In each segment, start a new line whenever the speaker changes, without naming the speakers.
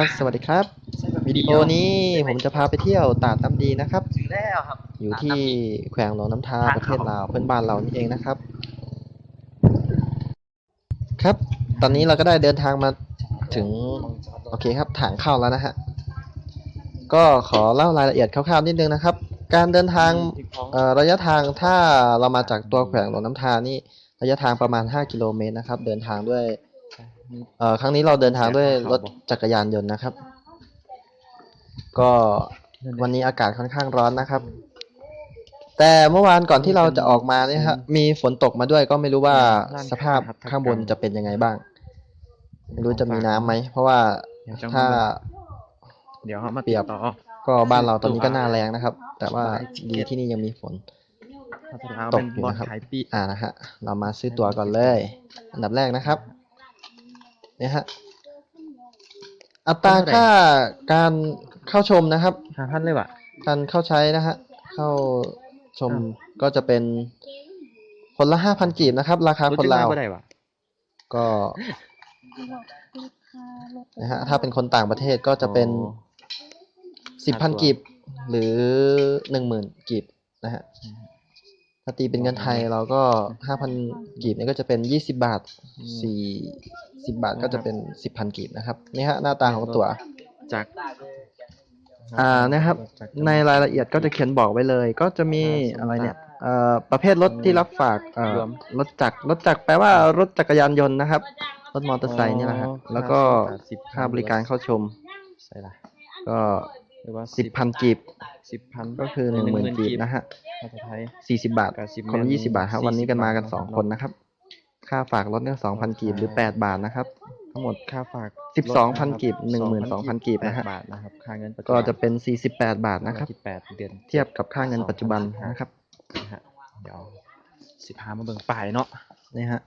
ฮ้ย
ครับสวัสดีครับวิดีโอนี้ผมจะพาไปเที่ยวตาดน้ำดีนะครับ
ถึงแล้วครับ
อยู่ที่แขวงหลวงน้ำทา
ทาง
ประเทศ
เขา
ลาวเพื่อนบ้านเรานี่เองนะครับ ครับ ตอนนี้เราก็ได้เดินทางมาถึง โอเคครับถางเข้าแล้วนะฮะ ก็ขอเล่ารายละเอียดคร่าวๆนิดนึงนะครับ การเดินทางเอ่อระยะทางถ้าเรามาจากตัวแขวงหลวงน้ำทานี่ระยะทางประมาณ 5 กิโลเมตรนะครับ เดินทางด้วย เอ่อครั้งนี้เราเดินทางด้วยรถจักรยานยนต์นะครับ ก็วันนี้อากาศค่อนข้างร้อนนะครับ แต่เมื่อวานก่อนที่เราจะออกมาเนี่ยฮะมีฝนตกมาด้วยก็ไม่รู้ว่าสภาพข้างบนจะเป็นยังไงบ้าง ไม่รู้จะมีน้ำไหม เพราะว่าถ้า
เดี๋ยวเขามา
เปรียบ
ต่อ
ก็บ้านเราตอนนี้ก็หน้าแรงนะครับ แต่ว่าดีที่นี่ยังมีฝน
พัฒนา
ต
เป็
ก
น
อยู่
บอล
นะครับ
ขายปี
อ่านะฮะเรามาซื้อตั๋วก่อนเลย อันดับแรกนะครับเนี่ยฮะอัตราค่าการเข้าชมนะครับ
ห้าพันเลยว่ะ
การเข้าใช้นะฮะเข้าชมก็จะเป็นคนละห้าพันกีบนะครับ ราคาคนลาว
ก็ได้ว่ะ
ก็นะฮะถ้าเป็นคนต่างประเทศก็จะเป็น
โอ้
สิบพัน
ค่าตั๋ว
กีบหรือหนึ่งหมื่นกีบนะฮะ ถ้าตีเป็นเงินไทยเราก็ห้าพันกีบเนี่ยก็จะเป็นยี่สิบาทสี่สิบบาทก็จะเป็นสิบพันกีบนะครับนี่ฮะหน้าตาของตั๋ว
จาก
อ่านะครับ
จาก
ในรายละเอียดก็จะเขียนบอกไว้เลย ก็จะมี
อ่า
อะไรเนี่ยเอ่อประเภทรถที่รับฝากเอ่อ
รวม
รถจักรรถจักรแปลว่ารถจักรยานยนต์นะครับ รถมอเตอร์ไซค์นี่แหละฮะ
อ๋อ
แล้วก็
สิบ
ค่าบริการเข้าชม
ใช่ละ
ก็
หรือว่า
สิบพันกีบ
สิบพัน
ก็คือหนึ่งหมื่นกีบนะฮะ
ภาษาไทย
สี่สิบบาท
กับสิบ
คนละ
เมตร
ยี่สิบาทครับวันนี้กันมากัน
40
สอง
บาท
คนนะครับ ค่าฝากรถเนี่ยสองพันกีบหรือแปดบาทนะครับ ทั้งหมด
ค่าฝาก
สิบสองพัน
รถะครับ
กีบหนึ่งหมื่นสองพันกีบนะฮะ
แปดบาทนะครับค่าเงินปัจจุ
ก็
บัน
จะเป็นสี่สิบแปดบาทนะครับ
ที่แปดเดือน
เทียบกับค่าเงินปัจจุบันนะครับ
นะฮะเดี๋ยวสิบห้ามาเบิ่งป้ายเนาะ
นี่ฮะ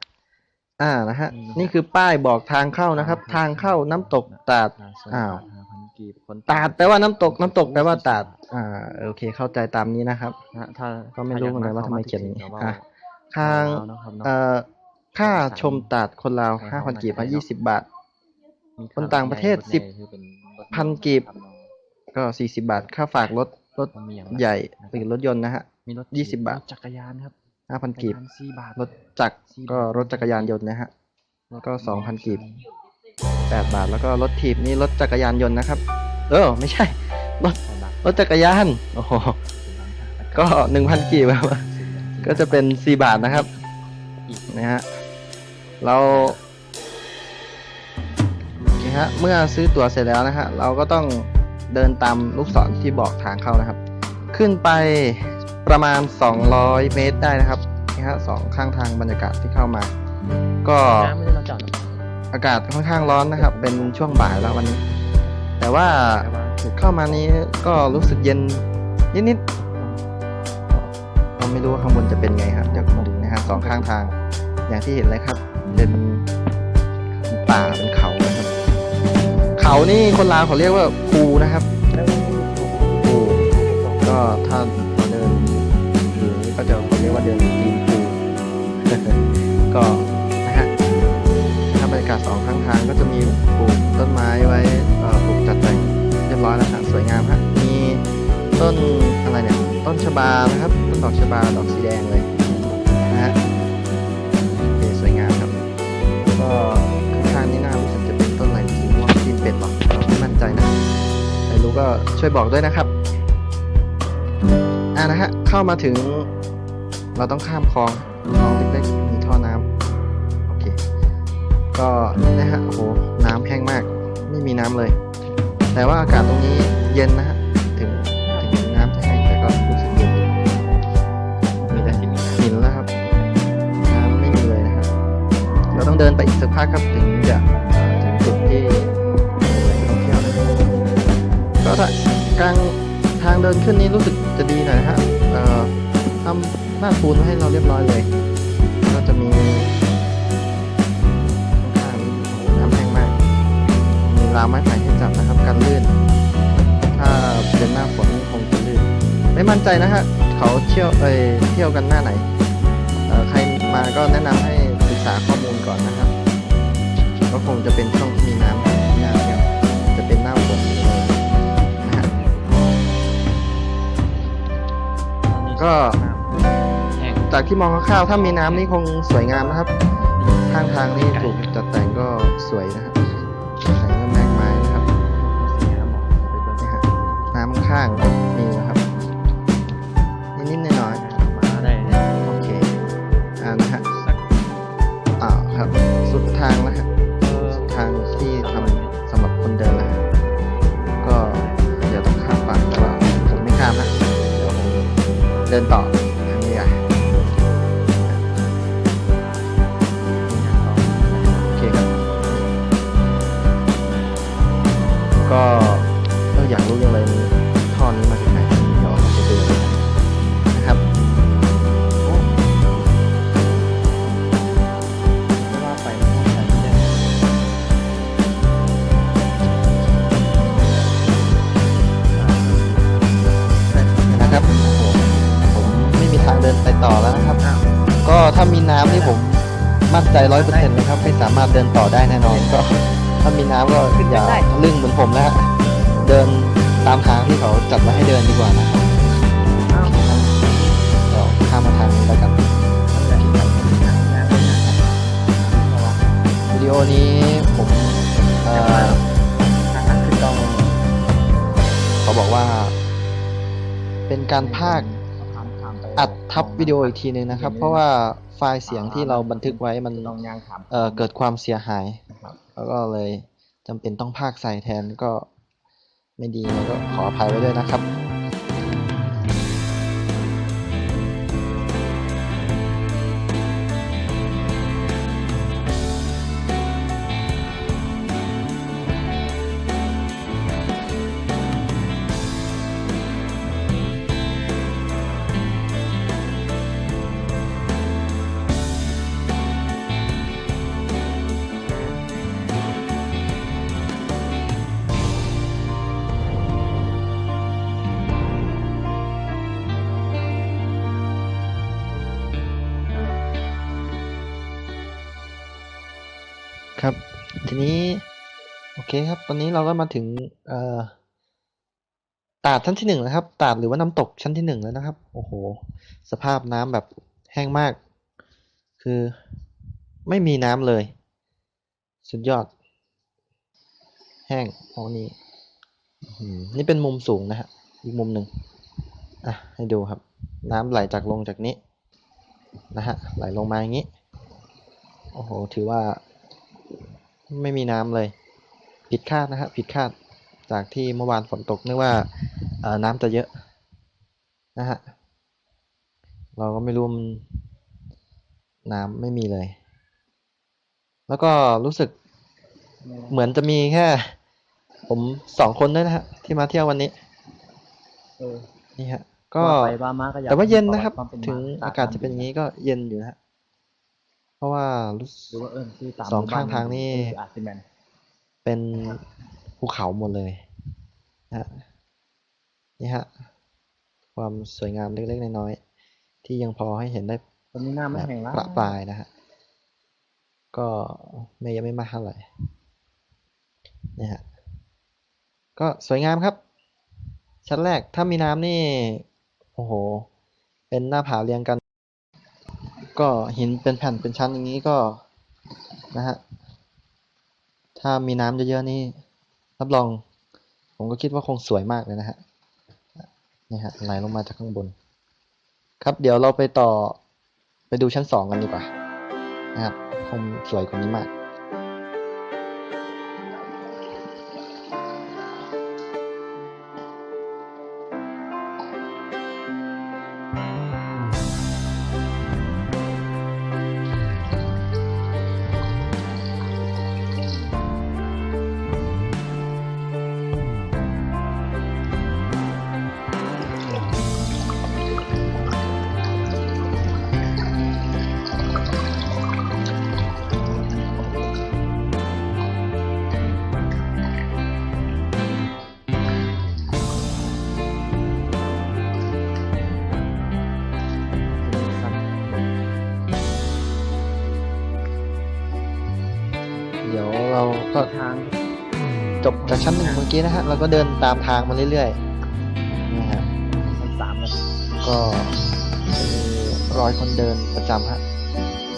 อ่านะฮะ
อืม
นี่คือป้ายบอกทางเข้านะครับ ทางเข้าน้ำตกตาดอ้าว
ห้าพันกีบคน
ตาดแปลว่าน้ำตกน้ำตกแปลว่าตาด อ่าโอเค เข้าใจตามนี้นะครับ
นะฮะถ้า
ก็ไม่รู้เหมือนกันว่าทำไมเขียนอย่างนี้
ดี๋ว
อะ
เว้า
ทาง
เว้นะครับเนาะ
เอ่อค่าชมตาดคนลาว
ใช่
ห้าพัน
ครับ
กีบมา
ใช่
ยี่
ครั
สิบบาท
มี
คนต่างประเทศ
รถ
สิบ
ใหญ่คือเป็นรถ
พันกีบ
ครับเนาะ
ก็สี่สิบาท ค่าฝากรถรถ
มีอย่าง
ใหญ่หรือรถยนต์นะฮะ
มีรถ
ยี่สิบบาท
รถจักรยานครับ
ห้าพันกีบ
จัรยานสี่บาท
รถจักรก็รถจักรยานยนต์นะฮะก็สองพันกีบแปดบาท แล้วก็รถถีบนี่รถจักรยานยนต์นะครับ เออ ไม่ใช่ รถ
สองบาท
รถจักรยาน โอ้โห ก็หนึ่งพันกีบครับก็จะเป็นสี่บาทนะครับนะฮะ เราโอเคฮะเมื่อซื้อตั๋วเสร็จแล้วนะฮะเราก็ต้องเดินตามลูกศรที่บอกทางเข้านะครับ ขึ้นไป ประมาณ 200 เมตรได้นะครับนี่ฮะสองข้างทางบรรยากาศที่เข้ามา ก็
น้ำไม่ได้เราจอดนะ
อากาศค่อนข้างร้อนนะครับ เป็นช่วงบ่ายแล้ววันนี้ แต่ว่า
แต่ว่าถูก
เข้ามานี้ก็รู้สึกเย็นนิดๆเราไม่รู้ว่าข้างบนจะเป็นไงครับเดี๋ยวมาดูนะฮะสองข้างทาง อย่างที่เห็นเลยครับ เป็นป่าเป็นเขานะครับ เขานี่คนลาวเขาเรียกว่าภูนะครับภูก็ถ้า เดินตีนภูก็นะฮะถ้าบรรยากาศสองข้างทางก็จะมีปลูกต้นไม้ไว้ปลูกจัดแต่งเรียบร้อยแล้วครับสวยงามฮะมีต้นอะไรเนี่ยต้นชบานะครับต้นดอกชบาดอกสีแดงเลยนะฮะโอเคสวยงามครับก็ข้างๆนี่น่ารู้สึกจะเป็นต้นอะไรสีม่วงตีนเป็ดหรอเราไม่มั่นใจนะใครรู้ก็ช่วยบอกด้วยนะครับอ่านะฮะเข้ามาถึง เราต้องข้ามคลองคลองเล็กๆมีท่อน้ำโอเค ก็นะฮะโอ้โหน้ำแห้งมาก ไม่มีน้ำเลย แต่ว่าอากาศตรงนี้เย็นนะฮะถึงถึงน้ำจะแห้งแต่ก็รู้สึกเย็นอยู่มีแต่หินหินแล้วครับน้ำไม่มีเลยนะครับ เราต้องเดินไปอีกสักพักครับถึงจะเอ่อถึงจุดที่แหล่งท่องเที่ยวนะครับก็ถ้ากลางทางเดินขึ้นนี้รู้สึกจะดีหน่อยนะฮะเอ่อทำ หน้าปูนให้เราเรียบร้อยเลย ก็จะมีข้างน้ำแข็งมาก มีราวไม้ไผ่ให้จับนะครับกันลื่น ถ้าเป็นหน้าฝนคงจะลื่น ไม่มั่นใจนะฮะเขาเที่ยวเอเที่ยวกันหน้าไหนใครมาก็แนะนำให้ศึกษาข้อมูลก่อนนะครับ ก็คงจะเป็นช่องที่มีน้ำหน้าครับจะเป็นหน้าฝนนะฮะ
ก็
จากที่มองคร่าวๆถ้ามีน้ำนี่คงสวยงามนะครับ ข้างทางนี่ถูกจัดแต่งก็สวยนะครับแต่งก็แมกไม้นะครับ
สีน้ำหมอกไปเบิ่ง
นี่ฮะน้ำข้างๆก็มีนะครับนิดๆหน่อย
มาได้เนี่ย
ๆโอเคอ่านะฮะ
สัก
อ่าครับ สุดทางแล้วฮะ
เออ
สุดทางที่ทำสำหรับคนเดินนะฮะก็เดี๋ยวต้องข้ามฝั่งแต่ว่าผมไม่ข้ามนะเดี๋ยวผมเดินต่อ ก็เอออยากรู้ยังเลยท่อนี้มาจากไหนเดี๋ยวเราไปดูกันนะครับ
โอ้ไม่ว่าไปมันต้องใส่เยอะ
นะครับโอ้โหผมไม่มีทางเดินไปต่อแล้วนะครับ ก็ถ้ามีน้ำนี่ผมมั่นใจร้อยเปอร์เซ็นต์นะครับไม่สามารถเดินต่อได้แน่นอนก็ ถ้ามีน้ำก็อย่าลึ่งเหมือนผมนะฮะเดินตามทางที่เขาจัดไว้ให้เดินดีกว่านะครับ
อ้าว
เดี๋ยวข้ามมาทางนี้แล้วกัน
มันจะแบบน้ำน้ำน้ำเพราะว่า
วิดีโอนี้ผมเอ่อ
ทางนั้นคือต้อง
เขาบอกว่า เป็นการพากย์
ทำทำไป
อัดทับวิดีโออีกทีนึงนะครับ เพราะว่าไฟล์เสียงที่เราบันทึกไว้มัน
ต้องย่างถาม
เอ่อเกิดความเสียหาย
นะครับ
แล้วก็เลยจำเป็นต้องพากใส่แทนก็ไม่ดีนะก็ขออภัยไว้ด้วยนะครับ ทีนี้ โอเคครับ ตอนนี้เราก็มาถึงเอ่อตาดชั้นที่หนึ่งนะครับ ตาดหรือว่าน้ำตกชั้นที่หนึ่งแล้วนะครับ โอ้โห สภาพน้ำแบบแห้งมาก คือไม่มีน้ำเลย สุดยอด แห้งโอ้นี่อื้อหือนี่เป็นมุมสูงนะฮะ อีกมุมหนึ่งอะ ให้ดูครับ น้ำไหลจากลงจากนี้ นะฮะ ไหลลงมาอย่างนี้ โอ้โห ถือว่า ไม่มีน้ำเลย ผิดคาดนะฮะผิดคาดจากที่เมื่อวานฝนตกนึกว่าเอ่อน้ำจะเยอะนะฮะเราก็ไม่รู้มันน้ำไม่มีเลย แล้วก็รู้สึกเหมือนจะมีแค่ ผมสองคนด้วยนะฮะ ที่มาเที่ยววันนี้
เออ
นี่ฮะ ก็
ว่าไปว่ามาก็อยาก
แต่ว่าเย็นนะครับ
ความเป็นมา
ถึงอากาศจะเป็นอย่างนี้ก็เย็นอยู่นะฮะเพ ราะว่ารู้สึก
หรือว่าเอิญที่ตาม
สองข้างทางนี่
เอออาร์ติแมน
เป็นภูเขาหมดเลยนะฮะนี่ฮะ ความสวยงามเล็กๆน้อยๆที่ยังพอให้เห็นได้
ตอนนี้หน้าไม่
แบบ
แห้งแล้ว
ประปรายนะฮะก็ไม่ยังไม่มากเท่าไหร่นี่ฮะก็สวยงามครับ ชั้นแรกถ้ามีน้ำนี่ โอ้โห เป็นหน้าผาเรียงกัน ก็หินเป็นแผ่นเป็นชั้นอย่างนี้ก็นะฮะถ้ามีน้ำเยอะๆนี่รับรอง ผมก็คิดว่าคงสวยมากเลยนะฮะนี่ฮะไหลลงมาจากข้างบน ครับเดี๋ยวเราไปต่อไปดูชั้นสองกันดีกว่านะครับคงสวยกว่านี้มาก กชั้นหนึ่งเมื่อกี้นะฮะเราก็เดินตามทางมาเรื่อยๆนะฮะ
ชั้นสามนะ
ก็จะมีรอยคนเดินประจำฮะ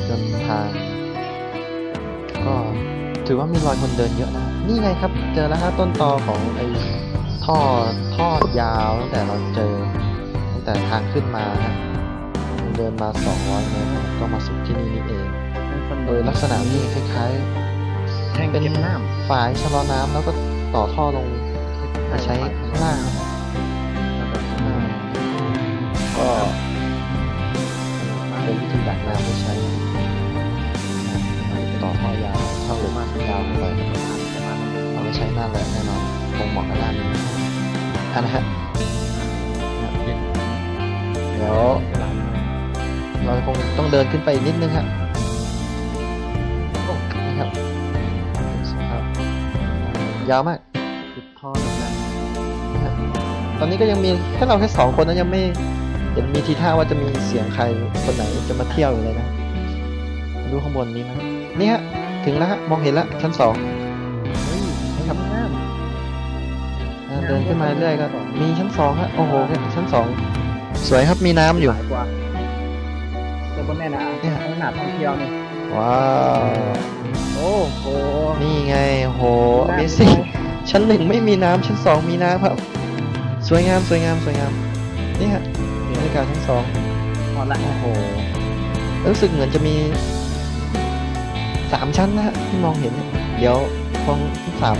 จนทาง ก็ถือว่ามีรอยคนเดินเยอะนะฮะนี่ไงครับ เจอแล้วฮะต้นตอของไอ้ท่อท่อยาวตั้งแต่เราเจอตั้งแต่ทางขึ้นมาฮะเดินมา 200เมตรนะก็มาสุดที่นี่นี่เองโดยลักษณะนี่คล้าย
แท่ง
ๆเป็น
เก็บน้
ฝายชะลอน้ำแล้วก็ ต่อท่อลงมาใช้ข้างล่างก็เป็นวิธีดักน้ำที่ใช้ต่อท่อยาวท่อหรือมากยาวไปเอาไปใช้หน้าแรงแน่นอนคงเหมาะกับด้านนี้อันนะฮะเดี๋ยวเราคงต้องเดินขึ้นไปนิดนึงฮะนี่ครับครับยาวมาก
ตอนนี้
ก็ยังมีแค่เราแค่สองคนนะยังไม่เห็นมีทีท่าว่าจะมีเสียงใครคนไหนจะมาเที่ยวอยู่เลยนะดูข้างบนนี้ไหมนี่ฮะถึงแล้วฮะมองเห็นแล้วชั้นสอง
เฮ้ย
นี่ครับ
น้
อ่าเดินขึ้นมาเรื่อยๆก็มีชั้นสองฮะโอ้โหชั้นสองสวยครับมีน้ำำอยู่
หลายกว่าแต่บนแน่นะ
เนี่ย
ขนาดท่องเที่ยวนี่
ว้าว
โอ้โห
นี่ไงโห Amazing ชั้นหนึ่งไม่มีน้ำชั้นสองมีน้ำครับ สวยงามสวยงามสวยงาม นี่ฮะบรรยากาศชั้นสอง
พอละ
โอ้โหรู้สึกเหมือนจะมีสามชั้นนะฮะที่มองเห็นเนี่ยเดี๋ยวคงที่สาม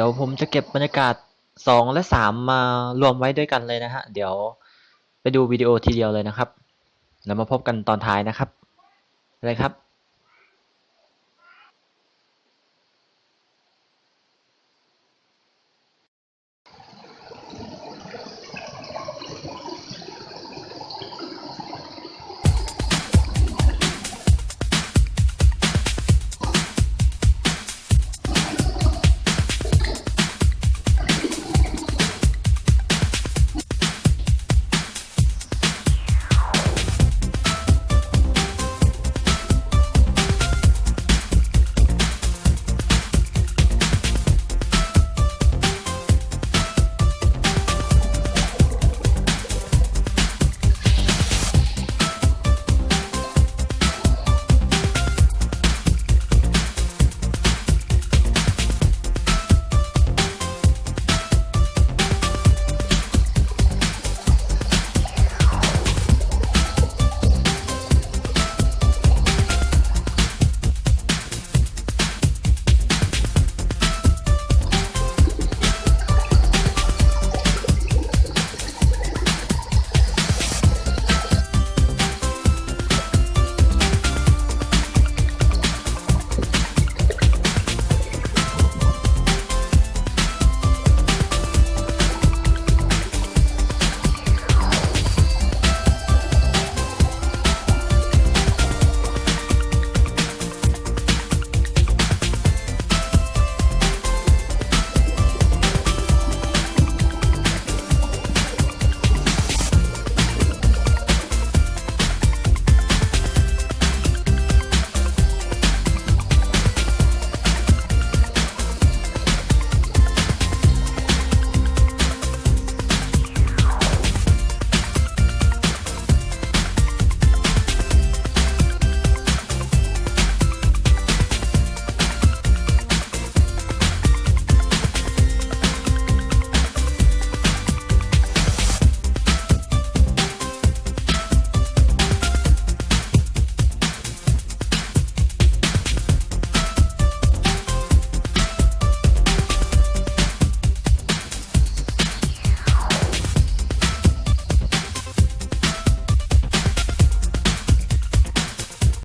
ดี๋ยวผมจะเก็บบรรยากาศสองและสามมารวมไว้ด้วยกันเลยนะฮะ เดี๋ยวไปดูวิดีโอทีเดียวเลยนะครับ แล้วมาพบกันตอนท้ายนะครับอะไรครับ